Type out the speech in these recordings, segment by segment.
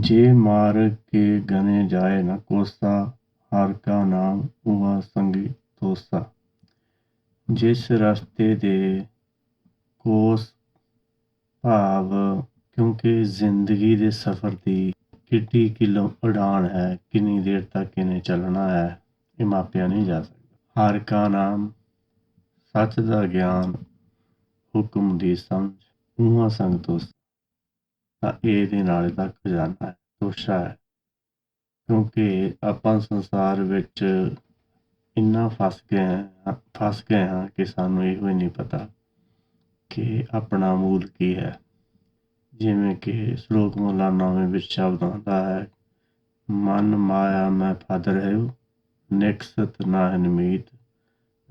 ਜੇ ਮਾਰ ਕੇ ਗਨੇ ਜਾਏ ਨਾ ਕੋਸਾ, ਹਰ ਕਾ ਨਾਮ ਉਹਾ ਸੰਗੀ ਤੋਸਾ। ਜਿਸ ਰਸਤੇ ਦੇ ਕੋਸ ਭਾਵ, ਕਿਉਂਕਿ ਜ਼ਿੰਦਗੀ ਦੇ ਸਫ਼ਰ ਦੀ ਕਿੱਡੀ ਕਿਲੋ ਉਡਾਨ ਹੈ, ਕਿੰਨੀ ਦੇਰ ਤੱਕ ਇਹਨੇ ਚੱਲਣਾ ਹੈ, ਇਹ ਮਾਪਿਆ ਨਹੀਂ ਜਾ ਸਕਦਾ। ਹਰ ਕਾ ਨਾਮ ਸੱਚ ਦਾ ਗਿਆਨ ਹੁਕਮ ਦੀ ਸਮਝ, ਉਹਾ ਸੰਗ ਤੋਸਾ। ਤਾਂ ਇਹਦੇ ਨਾਲ ਦਾ ਖਜ਼ਾਨਾ ਹੈ ਤੋਸ਼ਾ ਹੈ। ਕਿਉਂਕਿ ਆਪਾਂ ਸੰਸਾਰ ਵਿੱਚ ਇੰਨਾ ਫਸ ਗਏ ਫਸ ਗਏ ਹਾਂ ਕਿ ਸਾਨੂੰ ਇਹੋ ਹੀ ਨਹੀਂ ਪਤਾ ਕਿ ਆਪਣਾ ਮੂਲ ਕੀ ਹੈ। ਜਿਵੇਂ ਕਿ ਸ਼ਲੋਕ ਮੌਲਾਨਾਵੇਂ ਵਿੱਚ ਸ਼ਬਦ ਆਉਂਦਾ ਹੈ, ਮਨ ਮਾਇਆ ਮੈਂ ਫਦ ਰਹਿਉ, ਨਿਕਸਤ ਨਾਹਨ ਮੀਤ,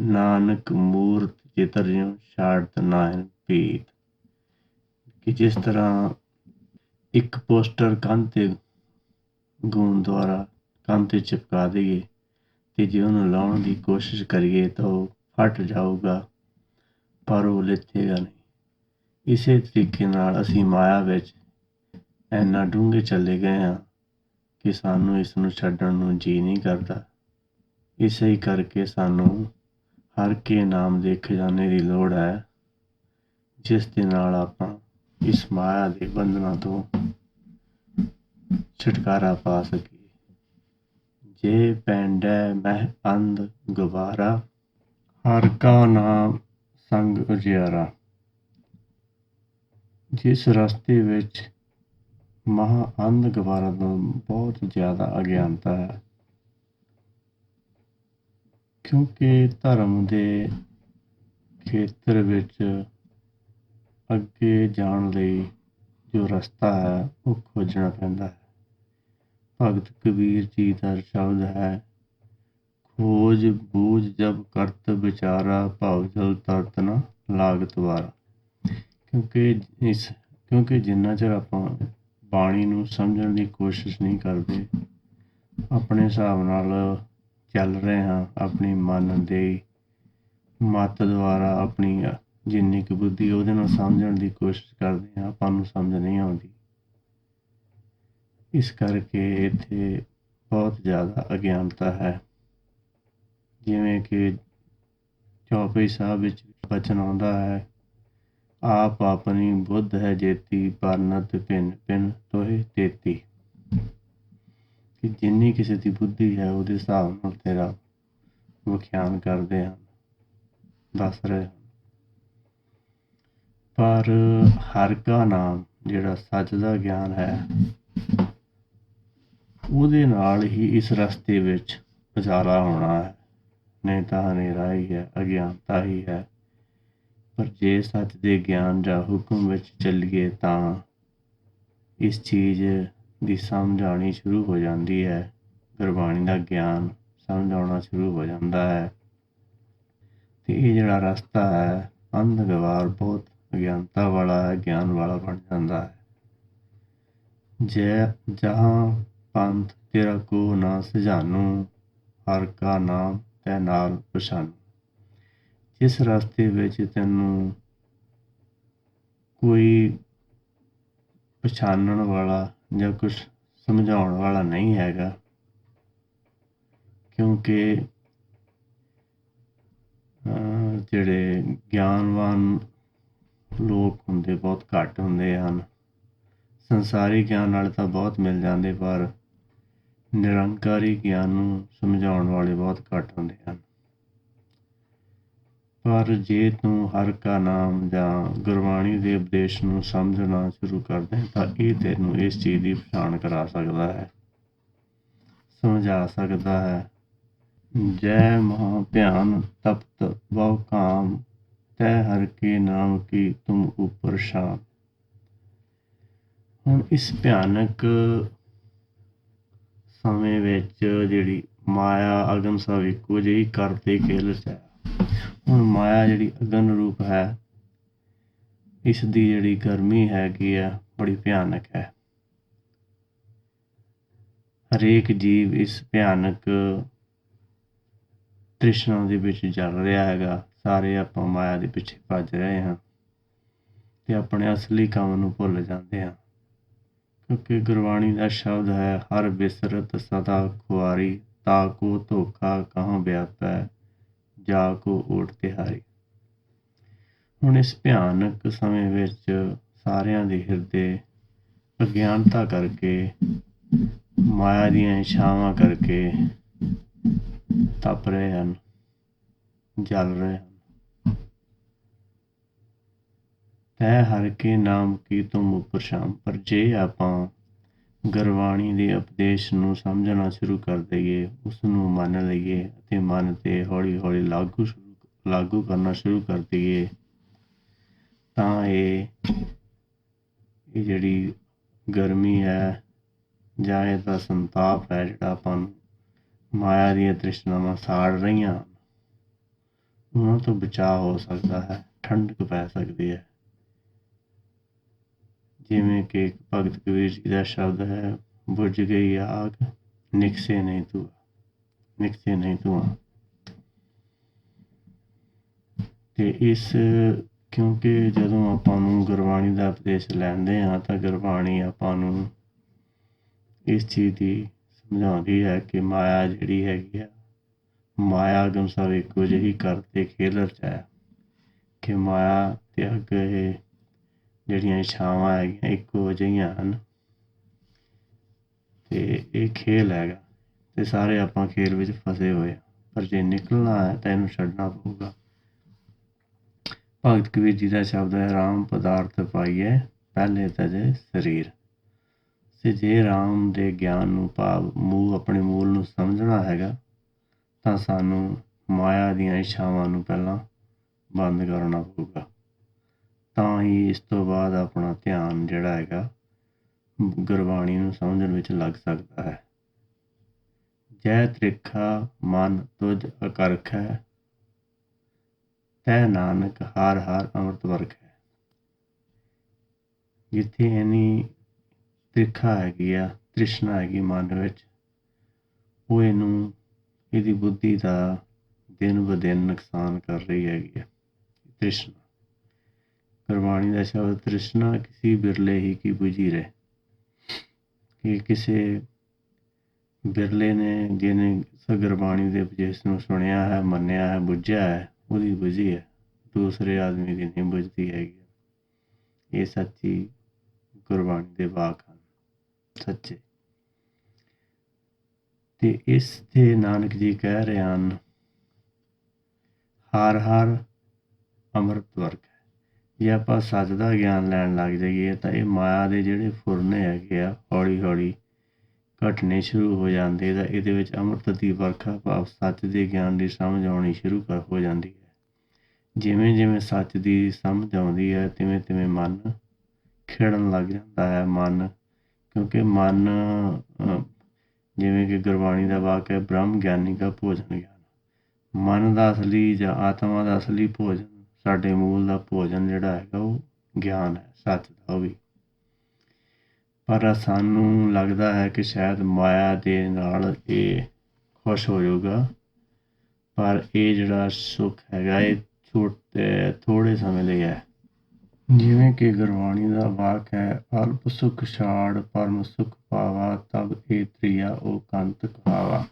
ਨਾਨਕ ਮੂਰਤ ਚਿਤਰ ਜਿਉ ਛਾੜਤ ਨਾਹਨ ਪੀਤ। ਕਿ ਜਿਸ ਤਰ੍ਹਾਂ ਇੱਕ ਪੋਸਟਰ ਕੰਧ ਤੇ ਗੂੰਦ ਦੁਆਰਾ ਕੰਧ ਤੇ ਚਿਪਕਾ ਦੇਈਏ ਤੇ ਜੇ ਉਹਨੂੰ ਲਾਉਣ ਦੀ ਕੋਸ਼ਿਸ਼ ਕਰੀਏ ਤਾਂ ਉਹ ਫਟ ਜਾਊਗਾ, ਪਰ ਉਹ ਲਿਥੇਗਾ ਨਹੀਂ। ਇਸੇ ਤਰੀਕੇ ਨਾਲ ਅਸੀਂ ਮਾਇਆ ਵਿੱਚ ਇੰਨਾ ਡੂੰਘੇ ਚਲੇ ਗਏ ਹਾਂ ਕਿ ਸਾਨੂੰ ਇਸ ਨੂੰ ਛੱਡਣ ਨੂੰ ਜੀ ਨਹੀਂ ਕਰਦਾ। ਇਸੇ ਹੀ ਕਰਕੇ ਸਾਨੂੰ ਹਰ ਕੇ ਨਾਮ ਦੇ ਖਜ਼ਾਨੇ ਦੀ ਲੋੜ ਹੈ, ਜਿਸ ਦੇ ਨਾਲ ਆਪਾਂ ਇਸ ਮਾਇਆ ਦੇ ਬੰਧਨਾਂ ਤੋਂ ਛੁਟਕਾਰਾ ਪਾ ਸਕੀ। ਜੇ ਪੈਂਡੈ ਮਹਿ ਅੰਧ ਗਵਾਰਾ, ਹਰ ਕਾ ਨਾਮ ਸੰਗ ਉਜਿਆਰਾ। ਜਿਸ ਰਸਤੇ ਵਿੱਚ ਮਹਾ ਅੰਧ ਗਵਾਰਾ ਤੋਂ ਬਹੁਤ ਜ਼ਿਆਦਾ ਅਗਿਆਨਤਾ ਹੈ, ਕਿਉਂਕਿ ਧਰਮ ਦੇ ਖੇਤਰ ਵਿੱਚ ਅੱਗੇ ਜਾਣ ਲਈ ਜੋ ਰਸਤਾ ਹੈ, ਉਹ ਖੋਜਣਾ ਪੈਂਦਾ ਹੈ। ਭਗਤ ਕਬੀਰ ਜੀ ਦਾ ਸ਼ਬਦ ਹੈ, ਖੋਜ ਬੂਝ ਜਬ ਕਰਤ ਵਿਚਾਰਾ, ਭਾਵ ਜਲ ਤਰਤ ਨ ਲਾਗਤ ਵਾਰਾ ਕਿਉਂਕਿ ਇਸ, ਕਿਉਂਕਿ ਜਿੰਨਾ ਚਿਰ ਆਪਾਂ ਬਾਣੀ ਨੂੰ ਸਮਝਣ ਦੀ ਕੋਸ਼ਿਸ਼ ਨਹੀਂ ਕਰਦੇ, ਆਪਣੇ ਹਿਸਾਬ ਨਾਲ ਚੱਲ ਰਹੇ ਹਾਂ, ਆਪਣੀ ਮਨ ਦੇ ਮਤ ਦੁਆਰਾ, ਆਪਣੀ ਜਿੰਨੀ ਕੁ ਬੁੱਧੀ ਉਹਦੇ ਨਾਲ ਸਮਝਣ ਦੀ ਕੋਸ਼ਿਸ਼ ਕਰਦੇ ਹਾਂ, ਆਪਾਂ ਨੂੰ ਸਮਝ ਨਹੀਂ ਆਉਂਦੀ। ਇਸ ਕਰਕੇ ਇੱਥੇ ਬਹੁਤ ਜ਼ਿਆਦਾ ਅਗਿਆਨਤਾ ਹੈ। ਜਿਵੇਂ ਕਿ ਚੌਪਈ ਸਾਹਿਬ ਵਿੱਚ ਬਚਨ ਆਉਂਦਾ ਹੈ, ਆਪ ਆਪਣੀ ਬੁੱਧ ਹੈ ਜੇਤੀ, ਪਰਨਤ ਪਿੰਨ ਪਿੰਨ ਤੋਹੇ ਤੇਤੀ। ਕਿ ਜਿੰਨੀ ਕਿਸੇ ਦੀ ਬੁੱਧੀ ਹੈ, ਉਹਦੇ ਹਿਸਾਬ ਨਾਲ ਤੇਰਾ ਵਿਖਿਆਨ ਕਰਦੇ ਹਨ, ਦੱਸ ਰਹੇ ਪਰ ਹਰ ਕਾ ਨਾਮ ਜਿਹੜਾ ਸੱਚ ਦਾ ਗਿਆਨ ਹੈ, ਉਹਦੇ ਨਾਲ ਹੀ ਇਸ ਰਸਤੇ ਵਿੱਚ ਗੁਜ਼ਾਰਾ ਹੋਣਾ ਹੈ। ਨਹੀਂ ਤਾਂ ਹਨੇਰਾ ਹੀ ਹੈ, ਅਗਿਆਨਤਾ ਹੀ ਹੈ। ਪਰ ਜੇ ਸੱਚ ਦੇ ਗਿਆਨ ਜਾਂ ਹੁਕਮ ਵਿੱਚ ਚੱਲੀਏ ਤਾਂ ਇਸ ਚੀਜ਼ ਦੀ ਸਮਝ ਆਉਣੀ ਸ਼ੁਰੂ ਹੋ ਜਾਂਦੀ ਹੈ। ਗੁਰਬਾਣੀ ਦਾ ਗਿਆਨ ਸਮਝ ਆਉਣਾ ਸ਼ੁਰੂ ਹੋ ਜਾਂਦਾ ਹੈ। ਤੇ ਇਹ ਜਿਹੜਾ ਰਸਤਾ ਹੈ ਅੰਧਗਵਾਰ ਬਹੁਤ ਅਗਿਆਨਤਾ ਵਾਲਾ ਹੈ, ਗਿਆਨ ਵਾਲਾ ਬਣ ਜਾਂਦਾ ਹੈ। ਜੈ ਜਹਾਂ ਪੰਥ ਤੇਰਾ ਕੋ ਨਾ ਸੁਝਾਨੂ ਹਰ ਕਾ ਨਾਮ ਤੈ ਨਾਲ ਪਛਾਨ। ਜਿਸ ਰਸਤੇ ਵਿੱਚ ਤੈਨੂੰ ਕੋਈ ਪਛਾਣਨ ਵਾਲਾ ਜਾਂ ਕੁਝ ਸਮਝਾਉਣ ਵਾਲਾ ਨਹੀਂ ਹੈਗਾ, ਕਿਉਂਕਿ ਜਿਹੜੇ ਗਿਆਨਵਾਨ ਲੋਕ ਹੁੰਦੇ, ਬਹੁਤ ਘੱਟ ਹੁੰਦੇ ਹਨ। ਸੰਸਾਰੀ ਗਿਆਨ ਨਾਲ ਤਾਂ ਬਹੁਤ ਮਿਲ ਜਾਂਦੇ, ਪਰ ਨਿਰੰਕਾਰੀ ਗਿਆਨ ਨੂੰ ਸਮਝਾਉਣ ਵਾਲੇ ਬਹੁਤ ਘੱਟ ਹੁੰਦੇ ਹਨ। ਪਰ ਜੇ ਤੂੰ ਹਰ ਕਾ ਨਾਮ ਜਾਂ ਗੁਰਬਾਣੀ ਦੇ ਉਪਦੇਸ਼ ਨੂੰ ਸਮਝਣਾ ਸ਼ੁਰੂ ਕਰ ਦੇ, ਤਾਂ ਇਹ ਤੈਨੂੰ ਇਸ ਚੀਜ਼ ਦੀ ਪਛਾਣ ਕਰਾ ਸਕਦਾ ਹੈ। ਸਮਝਾ ਸਕਦਾ ਹੈ। ਜੈ ਮਹਾ ਧਿਆਨ ਤਪਤ ਬਹੁ ਕਾਮ ਤੈ ਹਰ ਕੇ ਨਾਮ ਕੀ ਤੁਮ ਉਪਰ ਸ਼ਾਮ ਹੁਣ ਇਸ ਭਿਆਨਕ ਸਮੇਂ ਵਿੱਚ ਜਿਹੜੀ ਮਾਇਆ ਅਗਨ ਸਭ ਇੱਕੋ ਜਿਹੀ ਕਰਤੇ ਖੇਲ ਹੈ ਹੁਣ ਮਾਇਆ ਜਿਹੜੀ ਅਗਨ ਰੂਪ ਹੈ ਇਸ ਦੀ ਜਿਹੜੀ ਗਰਮੀ ਹੈਗੀ ਆ, ਬੜੀ ਭਿਆਨਕ ਹੈ। ਹਰੇਕ ਜੀਵ ਇਸ ਭਿਆਨਕ ਤ੍ਰਿਸ਼ਨਾ ਦੇ ਵਿੱਚ ਜਲ ਰਿਹਾ ਹੈਗਾ। ਸਾਰੇ ਆਪਾਂ ਮਾਇਆ ਦੇ ਪਿੱਛੇ ਭੱਜ ਰਹੇ ਹਾਂ ਤੇ ਆਪਣੇ ਅਸਲੀ ਕੰਮ ਨੂੰ ਭੁੱਲ ਜਾਂਦੇ ਹਾਂ। ਕਿਉਂਕਿ ਗੁਰਬਾਣੀ ਦਾ ਸ਼ਬਦ ਹੈ, ਹਰ ਬਿਸਰਤ ਸਦਾ ਖੁਆਰੀ, ਤਾ ਕੋ ਧੋਖਾ ਕਹਾਂ ਵਿਆਪੈ, ਜਾ ਕੋ ਓਟ ਤਿਹਾਰੀ। ਹੁਣ ਇਸ ਭਿਆਨਕ ਸਮੇਂ ਵਿੱਚ ਸਾਰਿਆਂ ਦੇ ਹਿਰਦੇ ਅਗਿਆਨਤਾ ਕਰਕੇ, ਮਾਇਆ ਦੀਆਂ ਇਛਾਵਾਂ ਕਰਕੇ ਤਪ ਰਹੇ ਹਨ, ਜਲ ਰਹੇ ਹਨ। ਤੈ ਹਰ ਕੇ ਨਾਮ ਕੀ ਤੁਮ ਉਪਰ ਸ਼ਾਮ, ਪਰ ਜੇ ਆਪਾਂ ਗੁਰਬਾਣੀ ਦੇ ਉਪਦੇਸ਼ ਨੂੰ ਸਮਝਣਾ ਸ਼ੁਰੂ ਕਰ ਦਈਏ ਉਸ ਨੂੰ ਮੰਨ ਲਈਏ ਅਤੇ ਮਨ ਤੇ ਹੌਲੀ ਹੌਲੀ ਲਾਗੂ ਸ਼ੁਰੂ- ਲਾਗੂ ਕਰਨਾ ਸ਼ੁਰੂ ਕਰ ਦਈਏ, ਤਾਂ ਇਹ ਇਹ ਜਿਹੜੀ ਗਰਮੀ ਹੈ ਜਾਂ ਇਹਦਾ ਸੰਤਾਪ ਹੈ ਜਿਹੜਾ ਆਪਾਂ ਮਾਇਆ ਦੀਆਂ ਤ੍ਰਿਸ਼ਨਾਵਾਂ ਸਾੜ ਰਹੀਆਂ ਉਹਨਾਂ ਤੋਂ ਬਚਾਅ ਹੋ ਸਕਦਾ ਹੈ, ਠੰਡਕ ਪੈ ਸਕਦੀ ਹੈ। ਜਿਵੇਂ ਕਿ ਭਗਤ ਕਬੀਰ ਜੀ ਦਾ ਸ਼ਬਦ ਹੈ? ਬੁਝ ਗਈ ਆਗ, ਨਿਕਸੇ ਨਹੀਂ ਤੂੰ ਨਿਕਸੇ ਨਹੀਂ ਤੂੰ ਤੇ ਇਸ, ਕਿਉਂਕਿ ਜਦੋਂ ਆਪਾਂ ਨੂੰ ਗੁਰਬਾਣੀ ਦਾ ਉਪਦੇਸ਼ ਲੈਂਦੇ ਹਾਂ, ਤਾਂ ਗੁਰਬਾਣੀ ਆਪਾਂ ਨੂੰ ਇਸ ਚੀਜ਼ ਦੀ ਸਮਝਾਉਂਦੀ ਹੈ ਕਿ ਮਾਇਆ ਜਿਹੜੀ ਹੈਗੀ ਆ, ਮਾਇਆ ਗਮ ਸਭ ਇੱਕੋ ਜਿਹੀ ਕਰਤੇ ਖੇਲ ਰਚਾਇਆ ਕਿ ਮਾਇਆ ਤੇ ਅੱਗੇ ਜਿਹੜੀਆਂ ਇੱਛਾਵਾਂ ਹੈਗੀਆਂ ਇੱਕੋ ਜਿਹੀਆਂ ਹਨ। ਤੇ ਇਹ ਖੇਲ ਹੈਗਾ, ਤੇ ਸਾਰੇ ਆਪਾਂ ਖੇਲ ਵਿੱਚ ਫਸੇ ਹੋਏ ਆ ਪਰ ਜੇ ਨਿਕਲਣਾ ਹੈ ਤਾਂ ਇਹਨੂੰ ਛੱਡਣਾ ਪਊਗਾ। ਭਗਤ ਕਬੀਰ ਜੀ ਦਾ ਸ਼ਬਦ ਹੈ, ਰਾਮ ਪਦਾਰਥ ਪਾਈਏ ਪਹਿਲੇ ਤਜੇ ਸਰੀਰ। ਤੇ ਜੇ ਰਾਮ ਦੇ ਗਿਆਨ ਨੂੰ ਭਾਵ ਮੂਲ, ਆਪਣੇ ਮੂਲ ਨੂੰ ਸਮਝਣਾ ਹੈਗਾ, ਤਾਂ ਸਾਨੂੰ ਮਾਇਆ ਦੀਆਂ ਇਛਾਵਾਂ ਨੂੰ ਪਹਿਲਾਂ ਬੰਦ ਕਰਨਾ ਪਊਗਾ। ਤਾਂ ਹੀ ਇਸ ਤੋਂ ਬਾਅਦ ਆਪਣਾ ਧਿਆਨ ਜਿਹੜਾ ਹੈਗਾ, ਗੁਰਬਾਣੀ ਨੂੰ ਸਮਝਣ ਵਿੱਚ ਲੱਗ ਸਕਦਾ ਹੈ। ਜੈ ਤ੍ਰਿਖਾ ਮਨ ਤੁਝ ਅਕਰਖ ਹੈ ਤੈ ਨਾਨਕ ਹਰ ਹਰ ਅੰਮ੍ਰਿਤ ਵਰਖ। ਹੈ ਜਿੱਥੇ ਇਹਨੀ ਤ੍ਰਿਖਾ ਹੈਗੀ ਆ, ਤ੍ਰਿਸ਼ਨਾ ਹੈਗੀ ਮਨ ਵਿੱਚ, ਉਹ ਇਹਨੂੰ, ਇਹਦੀ ਬੁੱਧੀ ਦਾ ਦਿਨ ਬ ਦਿਨ ਨੁਕਸਾਨ ਕਰ ਰਹੀ ਹੈਗੀ ਆ, ਤ੍ਰਿਸ਼ਨਾ। ਗੁਰਬਾਣੀ ਦਾ ਸ਼ਬਦ ਤ੍ਰਿਸ਼ਨਾ ਕਿਸੇ ਬਿਰਲੇ ਹੀ ਕੀ 부ਜੀ ਰਹੇ। ਕਿ ਕਿਸੇ ਬਿਰਲੇ ਨੇ ਜਿਹਨੇ ਗੁਰਬਾਣੀ ਦੇ ਉਪਦੇਸ਼ ਨੂੰ ਸੁਣਿਆ ਹੈ, ਮੰਨਿਆ ਹੈ, ਬੁੱਝਿਆ ਹੈ, ਉਹਦੀ ਬੁਝੀ ਹੈ, ਦੂਸਰੇ ਆਦਮੀ ਦੀ ਨਹੀਂ ਬੁਝਦੀ ਹੈਗੀ। ਇਹ ਸੱਚੀ ਗੁਰਬਾਣੀ ਦੇ ਵਾਕ ਹਨ, ਸੱਚੇ। ਤੇ ਇਸ ਤੇ ਨਾਨਕ ਜੀ ਕਹਿ ਰਹੇ ਹਨ, ਹਰ ਹਰ ਅੰਮ੍ਰਿਤ ਵਰਗ। ਜੇ ਆਪਾਂ ਸੱਚ ਦਾ ਗਿਆਨ ਲੈਣ ਲੱਗ ਜਾਈਏ ਤਾਂ ਇਹ ਮਾਇਆ ਦੇ ਜਿਹੜੇ ਫੁਰਨੇ ਹੈਗੇ ਆ ਹੌਲੀ ਹੌਲੀ ਘਟਨੇ ਸ਼ੁਰੂ ਹੋ ਜਾਂਦੇ ਤਾਂ ਇਹਦੇ ਵਿੱਚ ਅੰਮ੍ਰਿਤ ਦੀ ਵਰਖਾ ਭਾਵ ਸੱਚ ਦੇ ਗਿਆਨ ਦੀ ਸਮਝ ਆਉਣੀ ਸ਼ੁਰੂ ਕਰ, ਹੋ ਜਾਂਦੀ ਹੈ। ਜਿਵੇਂ ਜਿਵੇਂ ਸੱਚ ਦੀ ਸਮਝ ਆਉਂਦੀ ਹੈ ਤਿਵੇਂ ਤਿਵੇਂ ਮਨ ਖੇੜਨ ਲੱਗ ਜਾਂਦਾ ਹੈ, ਮਨ। ਕਿਉਂਕਿ ਮਨ ਜਿਵੇਂ ਕਿ ਗੁਰਬਾਣੀ ਦਾ ਵਾਕ ਹੈ, ਬ੍ਰਹਮ ਗਿਆਨੀ ਦਾ ਭੋਜਨ ਗਿਆਨ। ਮਨ ਦਾ ਅਸਲੀ ਜਾਂ ਆਤਮਾ ਦਾ ਅਸਲੀ ਭੋਜਨ ਸਾਡੇ ਮੂਲ ਦਾ ਭੋਜਨ ਜਿਹੜਾ ਹੈਗਾ ਉਹ ਗਿਆਨ ਹੈ, ਸੱਚ ਦਾ ਉਹ ਵੀ। ਪਰ ਸਾਨੂੰ ਲੱਗਦਾ ਹੈ ਕਿ ਸ਼ਾਇਦ ਮਾਇਆ ਦੇ ਨਾਲ ਇਹ ਖੁਸ਼ ਹੋ ਜਾਊਗਾ। ਪਰ ਇਹ ਜਿਹੜਾ ਸੁੱਖ ਹੈਗਾ, ਇਹ ਛੋਟੇ ਥੋੜੇ ਸਮੇਂ ਲਈ ਹੈ। ਜਿਵੇਂ ਕਿ ਗੁਰਬਾਣੀ ਦਾ ਵਾਕ ਹੈ, ਅਲਪ ਸੁਖ ਛਾੜ, ਪਰਮ ਸੁਖ ਪਾਵਾ, ਤਬ ਇਹ ਤ੍ਰਿਆ ਉਹ ਕੰਤ ਕਹਾਵਾ।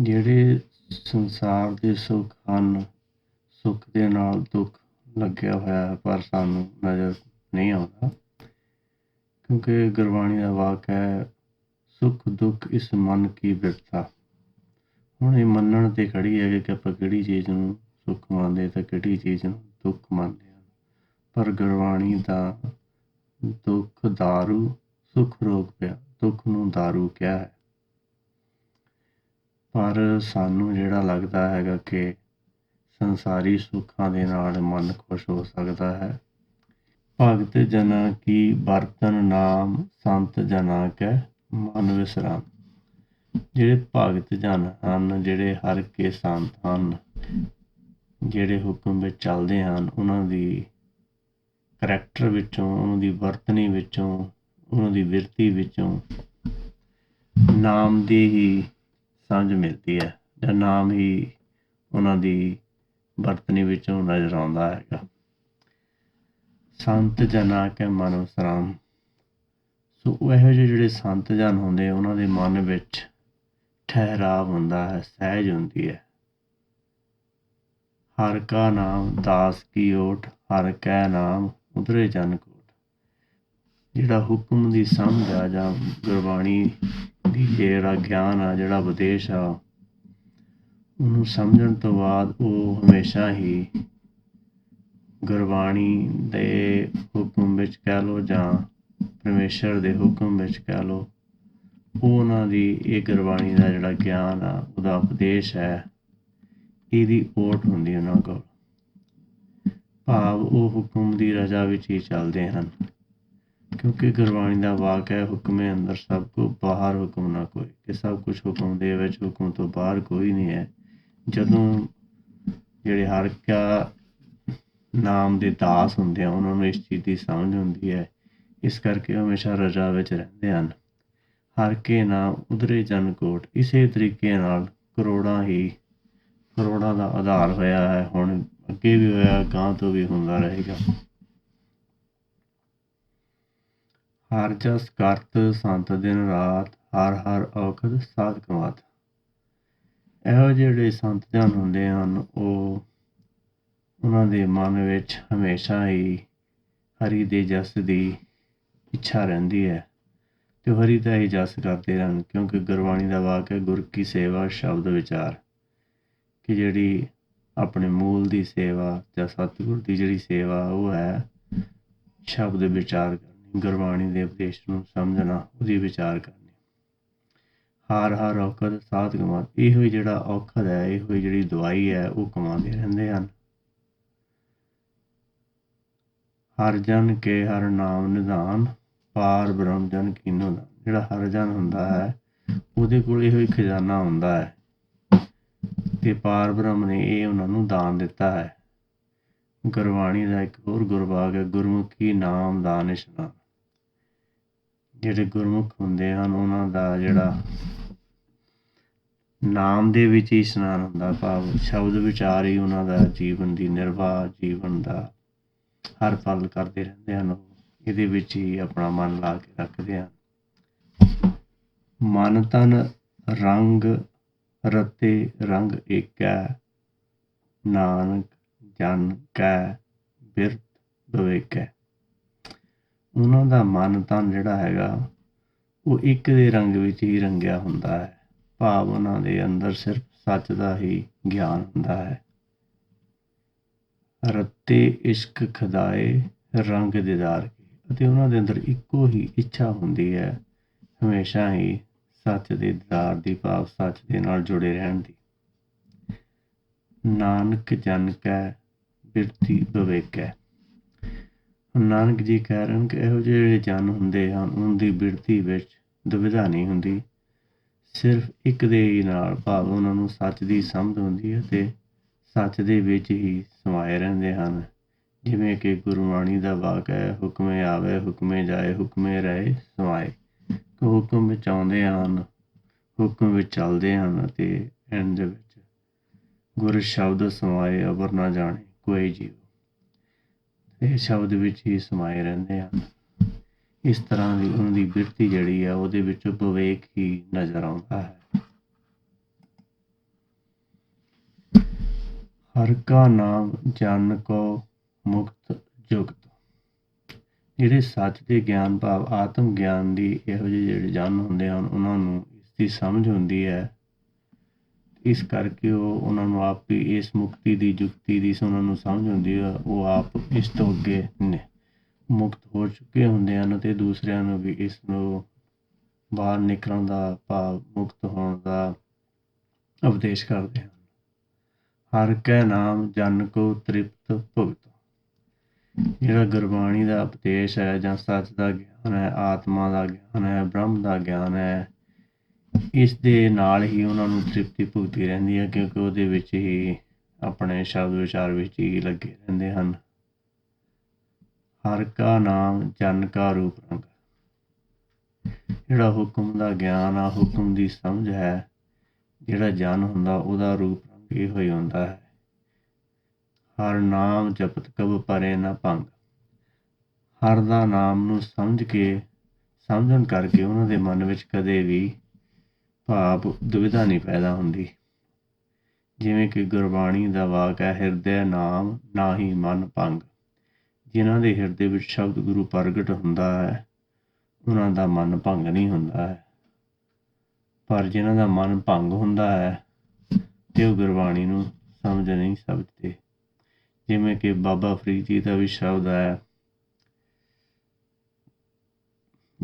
ਜਿਹੜੇ ਸੰਸਾਰ ਦੇ ਸੁੱਖ ਹਨ ਸੁੱਖ ਦੇ ਨਾਲ ਦੁੱਖ ਲੱਗਿਆ ਹੋਇਆ ਹੈ ਪਰ ਸਾਨੂੰ ਨਜ਼ਰ ਨਹੀਂ ਆਉਂਦਾ ਕਿਉਂਕਿ ਗੁਰਬਾਣੀ ਦਾ ਵਾਕ ਹੈ ਸੁਖ ਦੁੱਖ ਇਸ ਮਨ ਕੀ ਬਿਰਤਾ ਹੁਣ ਇਹ ਮੰਨਣ ਤੇ ਖੜੀ ਹੈ ਕਿ ਆਪਾਂ ਕਿਹੜੀ ਚੀਜ਼ ਨੂੰ ਸੁੱਖ ਮੰਨਦੇ ਤਾਂ ਕਿਹੜੀ ਚੀਜ਼ ਨੂੰ ਦੁੱਖ ਮੰਨਦੇ ਹਾਂ ਪਰ ਗੁਰਬਾਣੀ ਦਾ ਦੁੱਖ दारू ਸੁਖ ਰੋਗ ਪਿਆ ਦੁੱਖ ਨੂੰ दारू ਕਿਹਾ ਹੈ ਪਰ ਸਾਨੂੰ ਜਿਹੜਾ ਲੱਗਦਾ ਹੈਗਾ ਕਿ ਸੰਸਾਰੀ ਸੁੱਖਾਂ ਦੇ ਨਾਲ ਮਨ ਖੁਸ਼ ਹੋ ਸਕਦਾ ਹੈ। ਭਗਤ ਜਨਾਂ ਕੀ ਬਰਤਨ ਨਾਮ ਸੰਤ ਜਨਾਂ ਕੈ ਮਨ ਵਿਸਰਾਮ। ਜਿਹੜੇ ਭਗਤ ਜਨ ਹਨ, ਜਿਹੜੇ ਹਰ ਕੇ ਸੰਤ ਹਨ, ਜਿਹੜੇ ਹੁਕਮ ਵਿੱਚ ਚੱਲਦੇ ਹਨ, ਉਹਨਾਂ ਦੀ ਕਰੈਕਟਰ ਵਿੱਚੋਂ, ਉਹਨਾਂ ਦੀ ਵਰਤਨੀ ਵਿੱਚੋਂ, ਉਹਨਾਂ ਦੀ ਵਿਰਤੀ ਵਿੱਚੋਂ ਨਾਮ ਦੀ ਹੀ ਸਮਝ ਮਿਲਦੀ ਹੈ ਜਾਂ ਨਾਮ ਹੀ ਉਹਨਾਂ ਦੀ ਵਰਤਨੀ ਵਿੱਚੋਂ ਨਜ਼ਰ ਆਉਂਦਾ ਹੈਗਾ। ਸੰਤ ਜਨਾ ਕੇ ਮਨ ਸ਼ਰਾਮ ਸੋ ਉਹ ਇਹੋ ਜਿਹੇ ਜਿਹੜੇ ਸੰਤ ਜਨ ਹੁੰਦੇ, ਉਹਨਾਂ ਦੇ ਮਨ ਵਿੱਚ ਠਹਿਰਾਵ ਹੁੰਦਾ ਹੈ, ਸਹਿਜ ਹੁੰਦੀ ਹੈ। ਹਰ ਕਾ ਨਾਮ ਦਾਸ ਕੀ ਓਟ, ਹਰ ਕੈ ਨਾਮ ਉਧਰੇ ਜਨ ਕੋਟ। ਜਿਹੜਾ ਹੁਕਮ ਦੀ ਸਮਝ ਆ ਜਾਂ ਗੁਰਬਾਣੀ ਦੀ ਜਿਹੜਾ ਗਿਆਨ ਆ, ਜਿਹੜਾ ਉਪਦੇਸ਼ ਆ ਉਹਨੂੰ ਸਮਝਣ ਤੋਂ ਬਾਅਦ ਉਹ ਹਮੇਸ਼ਾ ਹੀ ਗੁਰਬਾਣੀ ਦੇ ਹੁਕਮ ਵਿੱਚ ਕਹਿ ਲਓ ਜਾਂ ਪਰਮੇਸ਼ਰ ਦੇ ਹੁਕਮ ਵਿੱਚ ਕਹਿ ਲਓ ਉਹਨਾਂ ਦੀ ਇਹ ਗੁਰਬਾਣੀ ਦਾ ਜਿਹੜਾ ਗਿਆਨ ਆ, ਉਹਦਾ ਉਪਦੇਸ਼ ਹੈ, ਇਹਦੀ ਓਟ ਹੁੰਦੀ ਉਹਨਾਂ ਕੋਲ। ਭਾਵ ਉਹ ਹੁਕਮ ਦੀ ਰਜ਼ਾ ਵਿੱਚ ਹੀ ਚੱਲਦੇ ਹਨ, ਕਿਉਂਕਿ ਗੁਰਬਾਣੀ ਦਾ ਵਾਕ ਹੈ, ਹੁਕਮੇ ਅੰਦਰ ਸਭ ਕੋ ਬਾਹਰ ਹੁਕਮ ਨਾ ਕੋਈ ਕਿ ਸਭ ਕੁਝ ਹੁਕਮ ਦੇ ਵਿੱਚ, ਹੁਕਮ ਤੋਂ ਬਾਹਰ ਕੋਈ ਨਹੀਂ ਹੈ। ਜਦੋਂ ਜਿਹੜੇ ਹਰ ਕਾ ਨਾਮ ਦੇ ਦਾਸ ਹੁੰਦੇ ਆ, ਉਹਨਾਂ ਨੂੰ ਇਸ ਚੀਜ਼ ਦੀ ਸਮਝ ਹੁੰਦੀ ਹੈ। ਇਸ ਕਰਕੇ ਹਮੇਸ਼ਾ ਰਜਾ ਵਿੱਚ ਰਹਿੰਦੇ ਹਨ। ਹਰ ਕੇ ਨਾਮ ਉਧਰੇ ਜਨ ਕੋਟ, ਇਸੇ ਤਰੀਕੇ ਨਾਲ ਕਰੋੜਾਂ ਹੀ, ਕਰੋੜਾਂ ਦਾ ਆਧਾਰ ਹੋਇਆ ਹੈ। ਹੁਣ ਅੱਗੇ ਵੀ ਹੋਇਆ ਗਾਂ ਤੋਂ ਵੀ ਹੁੰਦਾ ਰਹੇਗਾ। ਹਰ ਜਸ ਕਰਤ ਸੰਤ ਦਿਨ ਰਾਤ, ਹਰ ਹਰ ਔਖਦ ਸਾਧਕ ਮਾਤ ਇਹੋ ਜਿਹੇ ਜਿਹੜੇ ਸੰਤ ਜਨ ਹੁੰਦੇ ਹਨ, ਉਹ ਉਹਨਾਂ ਦੇ ਮਨ ਵਿੱਚ ਹਮੇਸ਼ਾ ਹੀ ਹਰੀ ਦੇ ਜਸ ਦੀ ਇੱਛਾ ਰਹਿੰਦੀ ਹੈ ਤੇ ਹਰੀ ਦਾ ਹੀ ਜਸ ਕਰਦੇ ਰਹਿਣ, ਕਿਉਂਕਿ ਗੁਰਬਾਣੀ ਦਾ ਵਾਕ ਹੈ, ਗੁਰ ਕੀ ਸੇਵਾ ਸ਼ਬਦ ਵਿਚਾਰ, ਕਿ ਜਿਹੜੀ ਆਪਣੇ ਮੂਲ ਦੀ ਸੇਵਾ ਜਾਂ ਸਤਿਗੁਰ ਦੀ ਜਿਹੜੀ ਸੇਵਾ ਉਹ ਹੈ, ਸ਼ਬਦ ਵਿਚਾਰ ਕਰਨੀ, ਗੁਰਬਾਣੀ ਦੇ ਉਪਦੇਸ਼ ਨੂੰ ਸਮਝਣਾ, ਉਹਦੀ ਵਿਚਾਰ ਕਰਨੀ। ਹਾਰ ਹਾਰ ਔਖਦ ਸਾਧ ਕਮਾ ਇਹੋ ਹੀ ਜਿਹੜਾ ਔਖਦ ਹੈ, ਇਹੋ ਹੀ ਜਿਹੜੀ ਦਵਾਈ ਹੈ, ਉਹ ਕਮਾਉਂਦੇ ਰਹਿੰਦੇ ਹਨ। ਹਰ ਜਨ ਕੇ ਹਰ ਨਾਮ ਨਿਧਾਨ, ਪਾਰ ਬ੍ਰਹਮ ਜਨ ਕੀਨੋ ਦਾ ਜਿਹੜਾ ਹਰ ਜਨ ਹੁੰਦਾ ਹੈ, ਉਹਦੇ ਕੋਲ ਇਹੋ ਹੀ ਖਜ਼ਾਨਾ ਹੁੰਦਾ ਹੈ ਤੇ ਪਾਰ ਬ੍ਰਹਮ ਨੇ ਇਹ ਉਹਨਾਂ ਨੂੰ ਦਾਨ ਦਿੱਤਾ ਹੈ। ਗੁਰਬਾਣੀ ਦਾ ਇੱਕ ਹੋਰ ਗੁਰਬਾਗ ਹੈ, ਗੁਰਮੁਖੀ ਨਾਮ ਦਾਨ ਇਸ਼ਨਾਨ ਜਿਹੜੇ ਗੁਰਮੁਖ ਹੁੰਦੇ ਹਨ, ਉਹਨਾਂ ਦਾ ਜਿਹੜਾ ਨਾਮ ਦੇ ਵਿੱਚ ਹੀ ਇਸ਼ਨਾਨ ਹੁੰਦਾ, ਭਾਵ ਸ਼ਬਦ ਵਿਚਾਰ ਹੀ ਉਹਨਾਂ ਦਾ ਜੀਵਨ ਦੀ ਨਿਰਵਾਹ ਜੀਵਨ ਦਾ ਹਰ ਪਲ ਕਰਦੇ ਰਹਿੰਦੇ ਹਨ, ਉਹ ਇਹਦੇ ਵਿੱਚ ਹੀ ਆਪਣਾ ਮਨ ਲਾ ਕੇ ਰੱਖਦੇ ਹਨ। ਮਨ ਤਨ ਰੰਗ ਰਤੇ ਰੰਗ ਏਕੈ, ਨਾਨਕ ਜਨ ਕੈ, ਬਿਰਤ ਬਵੇਕੈ। ਉਹਨਾਂ ਦਾ ਮਨ ਤਨ ਜਿਹੜਾ ਹੈਗਾ, ਉਹ ਇੱਕ ਦੇ ਰੰਗ ਵਿੱਚ ਹੀ ਰੰਗਿਆ ਹੁੰਦਾ ਹੈ। ਭਾਵ ਉਹਨਾਂ ਦੇ ਅੰਦਰ ਸਿਰਫ ਸੱਚ ਦਾ ਹੀ ਗਿਆਨ ਹੁੰਦਾ ਹੈ। ਰੱਤੇ ਇਸ਼ਕ ਖਦਾਏ ਰੰਗ ਦੀਦਾਰ ਕੀ। ਅਤੇ ਉਹਨਾਂ ਦੇ ਅੰਦਰ ਇੱਕੋ ਹੀ ਇੱਛਾ ਹੁੰਦੀ ਹੈ, ਹਮੇਸ਼ਾ ਹੀ ਸੱਚ ਦੇ ਦੀਦਾਰ ਦੀ, ਭਾਵ ਸੱਚ ਦੇ ਨਾਲ ਜੁੜੇ ਰਹਿਣ ਦੀ। ਨਾਨਕ ਜਨ ਕੈ ਬਿਰਤੀ ਬਵੇਕੈ ਗੁਰੂ ਨਾਨਕ ਜੀ ਕਹਿ ਰਹੇ ਹਨ ਕਿ ਇਹੋ ਜਿਹੇ ਜਿਹੜੇ ਜਨ ਹੁੰਦੇ ਹਨ ਉਹਨਾਂ ਦੀ ਬਿਰਤੀ ਵਿੱਚ ਦੁਵਿਧਾ ਨਹੀਂ ਹੁੰਦੀ। ਸਿਰਫ ਇੱਕ ਦੇ ਹੀ ਨਾਲ ਭਾਵ ਉਹਨਾਂ ਨੂੰ ਸੱਚ ਦੀ ਸਮਝ ਹੁੰਦੀ ਹੈ ਤੇ ਸੱਚ ਦੇ ਵਿੱਚ ਹੀ ਸਮਾਏ ਰਹਿੰਦੇ ਹਨ। ਜਿਵੇਂ ਕਿ ਗੁਰਬਾਣੀ ਦਾ ਵਾਕ ਹੈ, ਹੁਕਮੇ ਆਵੇ, ਹੁਕਮੇ ਜਾਏ, ਹੁਕਮੇ ਰਹੇ, ਸਮਾਏ। ਹੁਕਮ ਵਿੱਚ ਆਉਂਦੇ ਹਨ, ਹੁਕਮ ਵਿੱਚ ਚੱਲਦੇ ਹਨ ਅਤੇ ਐਂਡ ਦੇ ਵਿੱਚ ਗੁਰ ਸ਼ਬਦ ਸਮਾਏ ਅਵਰ ਨਾ ਜਾਣੇ, ਕੋਈ ਜੀਵ ਇਹ ਸ਼ਬਦ ਵਿੱਚ ਹੀ ਸਮਾਏ ਰਹਿੰਦੇ ਹਨ ਇਸ ਤਰ੍ਹਾਂ ਦੀ ਉਹਨਾਂ ਦੀ ਬਿਰਤੀ ਜਿਹੜੀ ਆ, ਉਹਦੇ ਵਿੱਚ ਵਿਵੇਕ ਹੀ ਨਜ਼ਰ ਆਉਂਦਾ ਹੈ। ਹਰ ਕਾ ਨਾਮ ਜਨ ਕੋ ਮੁਕਤ ਜੁਗਤ। ਜਿਹੜੇ ਸੱਚ ਦੇ ਗਿਆਨ ਭਾਵ ਆਤਮ ਗਿਆਨ ਦੀ ਇਹੋ ਜਿਹੇ ਜਿਹੜੇ ਜਨ ਹੁੰਦੇ ਹਨ, ਉਹਨਾਂ ਨੂੰ ਇਸ ਦੀ ਸਮਝ ਹੁੰਦੀ ਹੈ। ਇਸ ਕਰਕੇ ਉਹ ਉਹਨਾਂ ਨੂੰ ਆਪ ਹੀ ਇਸ ਮੁਕਤੀ ਦੀ, ਜੁਗਤੀ ਦੀ ਉਹਨਾਂ ਨੂੰ ਸਮਝ ਹੁੰਦੀ ਹੈ ਉਹ ਆਪ ਇਸ ਤੋਂ ਅੱਗੇ ਨੇ। ਮੁਕਤ ਹੋ ਚੁੱਕੇ ਹੁੰਦੇ ਹਨ ਤੇ ਦੂਸਰਿਆਂ ਨੂੰ ਵੀ ਇਸ ਨੂੰ ਬਾਹਰ ਨਿਕਲਣ ਦਾ ਭਾਵ, ਮੁਕਤ ਹੋਣ ਦਾ ਉਪਦੇਸ਼ ਕਰਦੇ ਹਨ। ਹਰ ਕੈ ਨਾਮ ਜਨ ਕੋ ਤ੍ਰਿਪਤ ਭੁਗਤ ਜਿਹੜਾ ਗੁਰਬਾਣੀ ਦਾ ਉਪਦੇਸ਼ ਹੈ ਜਾਂ ਸੱਚ ਦਾ ਗਿਆਨ ਹੈ, ਆਤਮਾ ਦਾ ਗਿਆਨ ਹੈ, ਬ੍ਰਹਮ ਦਾ ਗਿਆਨ ਹੈ ਇਸ ਦੇ ਨਾਲ ਹੀ ਉਹਨਾਂ ਨੂੰ ਤ੍ਰਿਪਤੀ ਭੁਗਤੀ ਰਹਿੰਦੀ ਹੈ, ਕਿਉਂਕਿ ਉਹਦੇ ਵਿੱਚ ਹੀ ਆਪਣੇ ਸ਼ਬਦ ਵਿਚਾਰ ਵਿੱਚ ਹੀ ਲੱਗੇ ਰਹਿੰਦੇ ਹਨ। ਹਰ ਕਾ ਨਾਮ, ਜਨ ਕਾ ਰੂਪ ਰੰਗ। ਜਿਹੜਾ ਹੁਕਮ ਦਾ ਗਿਆਨ ਆ, ਹੁਕਮ ਦੀ ਸਮਝ ਹੈ, ਜਿਹੜਾ ਜਨ ਹੁੰਦਾ, ਉਹਦਾ ਰੂਪ ਰੰਗ ਇਹੋ ਹੀ ਹੁੰਦਾ ਹੈ। ਹਰ ਨਾਮ ਜਪਤ ਕਬ ਪਰੇ ਨਾ ਭੰਗ। ਹਰ ਦਾ ਨਾਮ ਨੂੰ ਸਮਝ ਕੇ, ਸਮਝਣ ਕਰਕੇ ਉਹਨਾਂ ਦੇ ਮਨ ਵਿੱਚ ਕਦੇ ਵੀ ਭਾਵ ਦੁਵਿਧਾ ਨਹੀਂ ਪੈਦਾ ਹੁੰਦੀ। ਜਿਵੇਂ ਕਿ ਗੁਰਬਾਣੀ ਦਾ ਵਾਕ ਹੈ, ਹਿਰਦੈ ਨਾਮ ਨਾਹੀ ਮਨ ਭੰਗ। ਜਿਨ੍ਹਾਂ ਦੇ ਹਿਰਦੇ ਵਿੱਚ ਸ਼ਬਦ ਗੁਰੂ ਪ੍ਰਗਟ ਹੁੰਦਾ ਹੈ, ਉਹਨਾਂ ਦਾ ਮਨ ਭੰਗ ਨਹੀਂ ਹੁੰਦਾ ਹੈ। ਪਰ ਜਿਨ੍ਹਾਂ ਦਾ ਮਨ ਭੰਗ ਹੁੰਦਾ ਹੈ, ਤੇ ਉਹ ਗੁਰਬਾਣੀ ਨੂੰ ਸਮਝ ਨਹੀਂ ਸਕਦੇ। ਜਿਵੇਂ ਕਿ ਬਾਬਾ ਫਰੀਦ ਜੀ ਦਾ ਵੀ ਸ਼ਬਦ ਹੈ,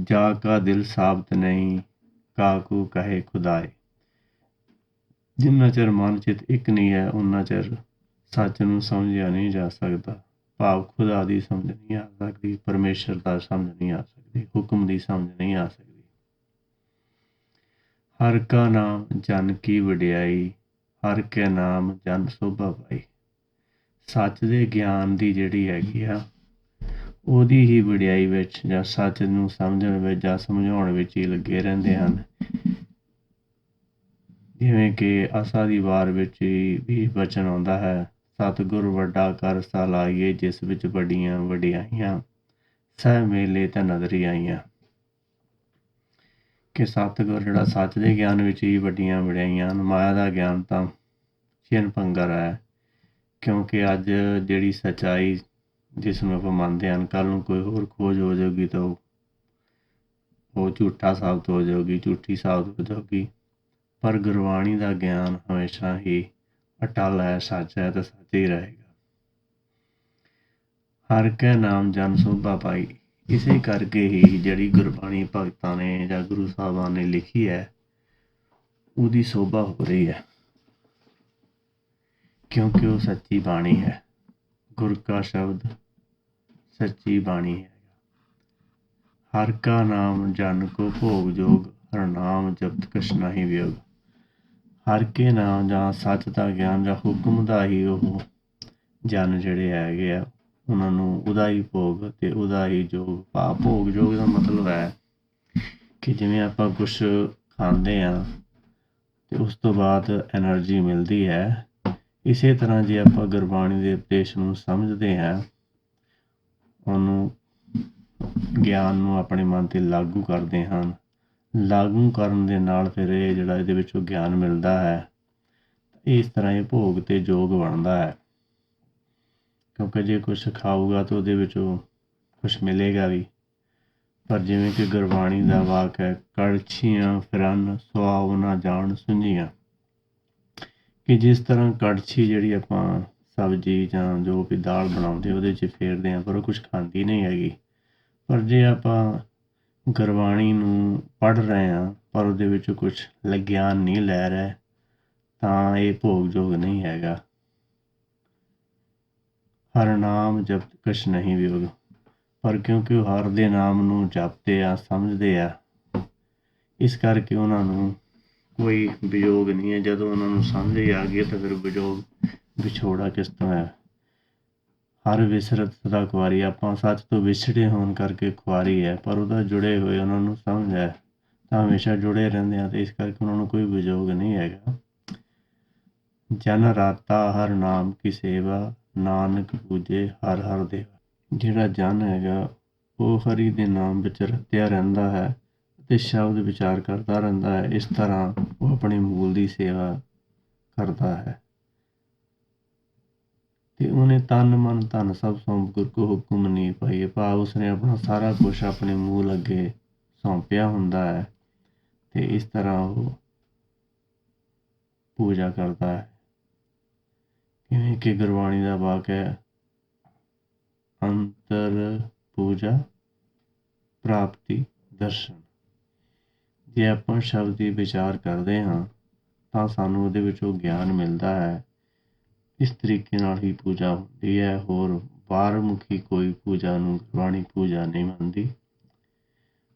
ਜਾ ਕਾ ਦਿਲ ਸਾਬਤ ਨਹੀਂ ਕਾਕੂ ਕਹੇ ਖੁਦਾਏ। ਜਿੰਨਾ ਚਿਰ ਮਨ ਚਿਤ ਇੱਕ ਨਹੀਂ ਹੈ ਉਹਨਾਂ ਚਿਰ ਸੱਚ ਨੂੰ ਸਮਝਿਆ ਨਹੀਂ ਜਾ ਸਕਦਾ। ਭਾਵ ਖੁਦਾ ਦੀ ਸਮਝ ਨਹੀਂ ਆ ਸਕਦੀ, ਪਰਮੇਸ਼ਰ ਦਾ ਸਮਝ ਨਹੀਂ ਆ ਸਕਦੀ, ਹੁਕਮ ਦੀ ਸਮਝ ਨਹੀਂ ਆ ਸਕਦੀ। ਹਰ ਕਾ ਨਾਮ ਜਨ ਕੀ ਵਡਿਆਈ, ਹਰ ਕੇ ਨਾਮ ਜਨ ਸੋਭਾ ਪਾਈ ਸੱਚ ਦੇ ਗਿਆਨ ਦੀ ਜਿਹੜੀ ਹੈਗੀ ਆ ਉਹਦੀ ਹੀ ਵਡਿਆਈ ਵਿੱਚ ਜਾਂ ਸੱਚ ਨੂੰ ਸਮਝਣ ਵਿੱਚ ਜਾਂ ਸਮਝਾਉਣ ਵਿੱਚ ਹੀ ਲੱਗੇ ਰਹਿੰਦੇ ਹਨ। ਜਿਵੇਂ ਕਿ ਆਸਾ ਦੀ ਵਾਰ ਵਿੱਚ ਹੀ ਵੀ ਵਚਨ ਆਉਂਦਾ ਹੈ ਸਤਿਗੁਰ ਵੱਡਾ ਕਰ ਲਾਈਏ ਜਿਸ ਵਿੱਚ ਵੱਡੀਆਂ ਵਡਿਆਈਆਂ ਸਹਿ ਮੇਲੇ ਤੇ ਨਜ਼ਰੀ ਆਈਆਂ। ਕਿ ਸਤਿਗੁਰ ਜਿਹੜਾ ਸੱਚ ਦੇ ਗਿਆਨ ਵਿੱਚ ਹੀ ਵੱਡੀਆਂ ਵਡਿਆਈਆਂ ਹਨ ਮਾਇਆ ਦਾ ਗਿਆਨ ਤਾਂ ਚਿੰਨ ਭੰਗਰ ਹੈ ਕਿਉਂਕਿ ਅੱਜ ਜਿਹੜੀ ਸਚਾਈ ਜਿਸ ਨੂੰ ਆਪਾਂ ਮੰਨਦੇ ਹਾਂ ਕੱਲ ਨੂੰ ਕੋਈ ਹੋਰ ਖੋਜ ਹੋ ਜਾਊਗੀ ਤਾਂ ਉਹ ਝੂਠਾ ਸਾਬਤ ਹੋ ਜਾਊਗੀ, ਝੂਠੀ ਸਾਬਤ ਹੋ ਜਾਊਗੀ। ਪਰ ਗੁਰਬਾਣੀ ਦਾ ਗਿਆਨ ਹਮੇਸ਼ਾ ਹੀ ਅਟਲ ਹੈ, ਸੱਚ ਹੈ ਤੇ ਸੱਚ ਹੀ ਰਹੇਗਾ। ਹਰ ਕੈ ਨਾਮ ਜਨ ਸੋਭਾ ਪਾਈ। ਇਸੇ ਕਰਕੇ ਹੀ ਜਿਹੜੀ ਗੁਰਬਾਣੀ ਭਗਤਾਂ ਨੇ ਜਾਂ ਗੁਰੂ ਸਾਹਿਬਾਨ ਨੇ ਲਿਖੀ ਹੈ, ਉਹਦੀ ਸੋਭਾ ਹੋ ਰਹੀ ਹੈ। ਕਿਉਂਕਿ ਉਹ ਸੱਚੀ ਬਾਣੀ ਹੈ। ਗੁਰ ਕਾ ਸ਼ਬਦ ਸੱਚੀ ਬਾਣੀ ਹੈ। ਹਰ ਕਾ ਨਾਮ ਜਨ ਕੋ ਭੋਗ ਜੋਗ, ਹਰ ਨਾਮ ਜਪਤ ਕਛ ਹੀ ਵਿਯੋਗ। ਹਰ ਕੇ ਨਾਮ ਜਾਂ ਸੱਚ ਦਾ ਗਿਆਨ ਜਾਂ ਹੁਕਮ ਦਾ ਹੀ ਉਹ ਜਨ ਜਿਹੜੇ ਹੈਗੇ ਆ, ਉਹਨਾਂ ਨੂੰ ਉਹਦਾ ਹੀ ਭੋਗ ਤੇ ਉਹਦਾ ਹੀ ਜੋਗ। ਪਾ ਭੋਗ ਜੋਗ ਦਾ ਮਤਲਬ ਹੈ ਕਿ ਜਿਵੇਂ ਆਪਾਂ ਕੁਛ ਖਾਂਦੇ ਆ ਤੇ ਉਸ ਤੋਂ ਬਾਅਦ એનર્ਜੀ ਮਿਲਦੀ ਹੈ। ਇਸੇ ਤਰ੍ਹਾਂ ਜੇ ਆਪਾਂ ਗੁਰਬਾਣੀ ਦੇ ਉਪਦੇਸ਼ ਨੂੰ ਸਮਝਦੇ ਹਾਂ ਉਹਨੂੰ ਗਿਆਨ ਨੂੰ ਆਪਣੇ ਮਨ ਤੇ ਲਾਗੂ ਕਰਦੇ ਹਨ। ਲਾਗੂ ਕਰਨ ਦੇ ਨਾਲ ਫਿਰ ਇਹ ਜਿਹੜਾ ਇਹਦੇ ਵਿੱਚੋਂ ਗਿਆਨ ਮਿਲਦਾ ਹੈ, ਇਸ ਤਰ੍ਹਾਂ ਇਹ ਭੋਗ ਤੇ ਜੋਗ ਬਣਦਾ ਹੈ। ਕਿਉਂਕਿ ਜੇ ਕੁਝ ਖਾਊਗਾ ਤਾਂ ਉਹਦੇ ਵਿੱਚੋਂ ਕੁਝ ਮਿਲੇਗਾ ਵੀ। ਪਰ ਜਿਵੇਂ ਕਿ ਗੁਰਬਾਣੀ ਦਾ ਵਾਕ ਹੈ, ਕੜਛੀਆਂ ਫਿਰਨ ਸੁਆਉ ਨਾ ਜਾਣ ਸੁੰਝੀਆਂ। ਕਿ ਜਿਸ ਤਰ੍ਹਾਂ ਕੜਛੀ ਜਿਹੜੀ ਆਪਾਂ ਸਬਜ਼ੀ ਜਾਂ ਜੋ ਵੀ ਦਾਲ ਬਣਾਉਂਦੇ ਉਹਦੇ 'ਚ ਫੇਰਦੇ ਹਾਂ, ਪਰ ਉਹ ਕੁਝ ਖਾਂਦੀ ਨਹੀਂ ਹੈਗੀ। ਪਰ ਜੇ ਆਪਾਂ ਗੁਰਬਾਣੀ ਨੂੰ ਪੜ੍ਹ ਰਹੇ ਹਾਂ, ਪਰ ਉਹਦੇ ਵਿੱਚ ਕੁਝ ਗਿਆਨ ਨਹੀਂ ਲੈ ਰਹੇ, ਤਾਂ ਇਹ ਭੋਗਯੋਗ ਨਹੀਂ ਹੈਗਾ। ਹਰ ਨਾਮ ਜਪਤ ਕਛ ਨਹੀਂ ਵਿਯੋਗ ਪਰ ਕਿਉਂਕਿ ਉਹ ਹਰ ਦੇ ਨਾਮ ਨੂੰ ਜਪਦੇ ਆ, ਸਮਝਦੇ ਆ, ਇਸ ਕਰਕੇ ਉਹਨਾਂ ਨੂੰ ਕੋਈ ਵਿਯੋਗ ਨਹੀਂ ਹੈ। ਜਦੋਂ ਉਹਨਾਂ ਨੂੰ ਸਮਝ ਹੀ ਆ ਗਈ ਤਾਂ ਫਿਰ ਵਿਯੋਗ ਵਿਛੋੜਾ ਕਿਸ ਤਰ੍ਹਾਂ ਹੈ? ਹਰ ਵਿਸਰਤ ਸਦਾ ਕੁਆਰੀ, ਆਪਾਂ ਸੱਚ ਤੋਂ ਵਿਛੜੇ ਹੋਣ ਕਰਕੇ ਕੁਆਰੀ ਹੈ, ਪਰ ਉਹਦਾ ਜੁੜੇ ਹੋਏ ਉਹਨਾਂ ਨੂੰ ਸਮਝ ਹੈ। ਤਾਂ ਹਮੇਸ਼ਾ ਜੁੜੇ ਰਹਿੰਦੇ ਆ ਤੇ ਇਸ ਕਰਕੇ ਉਹਨਾਂ ਨੂੰ ਕੋਈ ਵਿਯੋਗ ਨਹੀਂ ਹੈਗਾ। ਜਨ ਰਾਤਾ ਹਰ ਨਾਮ ਕੀ ਸੇਵਾ, ਨਾਨਕ ਪੂਜੇ ਹਰ ਹਰ ਦੇਵਾ। ਜਿਹੜਾ ਜਨ ਹੈਗਾ, ਉਹ ਹਰੀ ਦੇ ਨਾਮ ਵਿੱਚ ਰਤਿਆ ਰਹਿੰਦਾ ਹੈ ਤੇ ਸ਼ਬਦ ਵਿਚਾਰ ਕਰਦਾ ਰਹਿੰਦਾ ਹੈ। ਇਸ ਤਰ੍ਹਾਂ ਉਹ ਆਪਣੇ ਮੂਲ ਦੀ ਸੇਵਾ ਕਰਦਾ ਹੈ। ਤੇ ਉਹਨੇ ਤਨ ਮਨ ਧਨ ਸਭ ਸੌਂਪ ਗੁਰ ਕੋ ਹੁਕਮ ਨਹੀਂ ਪਾਈਏ ਭਾਵ ਉਸਨੇ ਆਪਣਾ ਸਾਰਾ ਕੁਝ ਆਪਣੇ ਮੂਲ ਅੱਗੇ ਸੌਂਪਿਆ ਹੁੰਦਾ ਹੈ ਤੇ ਇਸ ਤਰ੍ਹਾਂ ਉਹ ਪੂਜਾ ਕਰਦਾ ਹੈ। ਕਿਵੇਂ ਕਿ ਗੁਰਬਾਣੀ ਦਾ ਵਾਕ ਹੈ, ਅੰਤਰ ਪੂਜਾ ਪ੍ਰਾਪਤੀ ਦਰਸ਼ਨ। ਜੇ ਆਪਾਂ ਸ਼ਬਦ ਦੀ ਵਿਚਾਰ ਕਰਦੇ ਹਾਂ ਤਾਂ ਸਾਨੂੰ ਉਹਦੇ ਵਿੱਚੋਂ ਗਿਆਨ ਮਿਲਦਾ ਹੈ। ਇਸ ਤਰੀਕੇ ਨਾਲ ਹੀ ਪੂਜਾ ਹੁੰਦੀ ਹੈ, ਹੋਰ ਬਾਹਰਮੁਖੀ ਕੋਈ ਪੂਜਾ ਨੂੰ ਗੁਰਬਾਣੀ ਪੂਜਾ ਨਹੀਂ ਮੰਨਦੀ।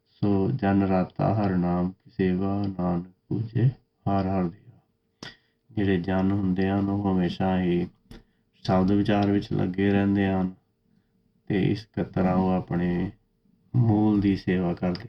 ਸੋ ਜਨ ਰਾਤਾ ਹਰ ਨਾਮ ਕੀ ਸੇਵਾ, ਨਾਨਕ ਪੂਜੇ, ਹਰ ਹਰ ਦੇਵਾ ਜਿਹੜੇ ਜਨ ਹੁੰਦੇ ਹਨ, ਉਹ ਹਮੇਸ਼ਾ ਹੀ ਸ਼ਬਦ ਵਿਚਾਰ ਵਿੱਚ ਲੱਗੇ ਰਹਿੰਦੇ ਹਨ ਤੇ ਇਸ ਤਰ੍ਹਾਂ ਉਹ ਆਪਣੇ ਮੂਲ ਦੀ ਸੇਵਾ ਕਰਦੇ